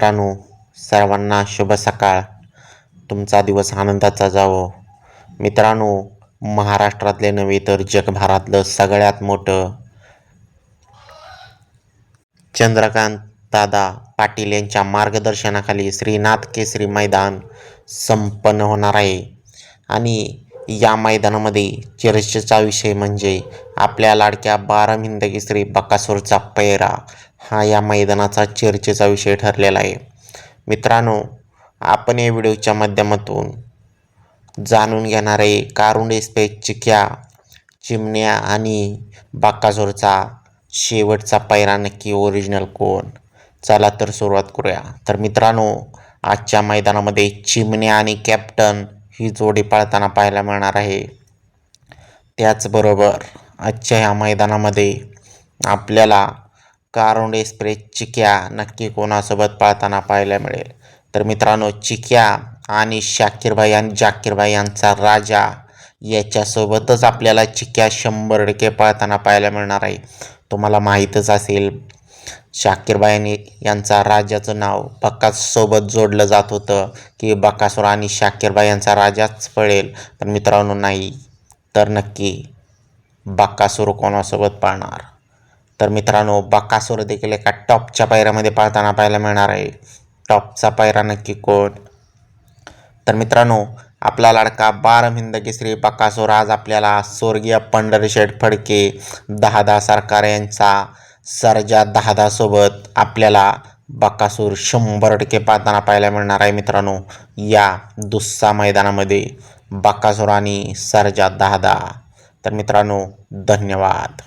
मित्रांनो सर्वांना शुभ सकाळ. तुमचा दिवस आनंदाचा जावो. मित्रांनो महाराष्ट्रातले नव्हे तर जगभरातलं सगळ्यात मोठं चंद्रकांत दादा पाटील यांच्या मार्गदर्शनाखाली श्रीनाथ केसरी मैदान संपन्न होणार आहे. आणि या मैदानामध्ये चर्चेचा विषय म्हणजे आपल्या लाडक्या बारामिंद श्री बकासूरचा पैरा हा या मैदानाचा चर्चेचा विषय ठरलेला आहे. मित्रांनो आपण या व्हिडिओच्या माध्यमातून जाणून घेणार आहे कारुंडे स्पेस चिक्या चिमण्या आणि बाकाझोरचा शेवटचा पैरा नक्की ओरिजिनल कोण? चला तर सुरुवात करूया. तर मित्रांनो आजच्या मैदानामध्ये चिमण्या आणि कॅप्टन ही जोडी पाळताना पाहायला मिळणार आहे. त्याचबरोबर आजच्या ह्या मैदानामध्ये आपल्याला कारुंड एक्सप्रेस चिक्या नक्की कोणासोबत पाळताना पाहायला मिळेल. तर मित्रांनो चिक्या आणि शाकीरबाई आणि जाकीरबाई यांचा राजा याच्यासोबतच आपल्याला चिक्या शंभर टक्के पाळताना पाहायला मिळणार आहे. तुम्हाला माहीतच असेल शाकीरबाईंनी यांचा राजाचं नाव बकासोबत जोडलं जात होतं की बकासूर आणि शाकीरबाई यांचा राजाच पळेल पण मित्रांनो नाही. तर नक्की बकासूर कोणासोबत पाळणार? तर मित्रांनो बकासूर देखील एका टॉपच्या पायऱ्यामध्ये पाळताना पाहायला मिळणार आहे. टॉपचा पायरा नक्की कोण? तर मित्रांनो आपला लाडका बारमिंद केसरी बकासूर आज आपल्याला स्वर्गीय पंढरीशेठ फडके दहा दहा सरकार यांचा सर्जा दहा दहासोबत आपल्याला बकासूर शंभर टक्के पाहताना पाहायला मिळणार आहे मित्रांनो. या दुस्सा मैदानामध्ये बकासूर आणि सर्जा दहादा तर मित्रांनो धन्यवाद.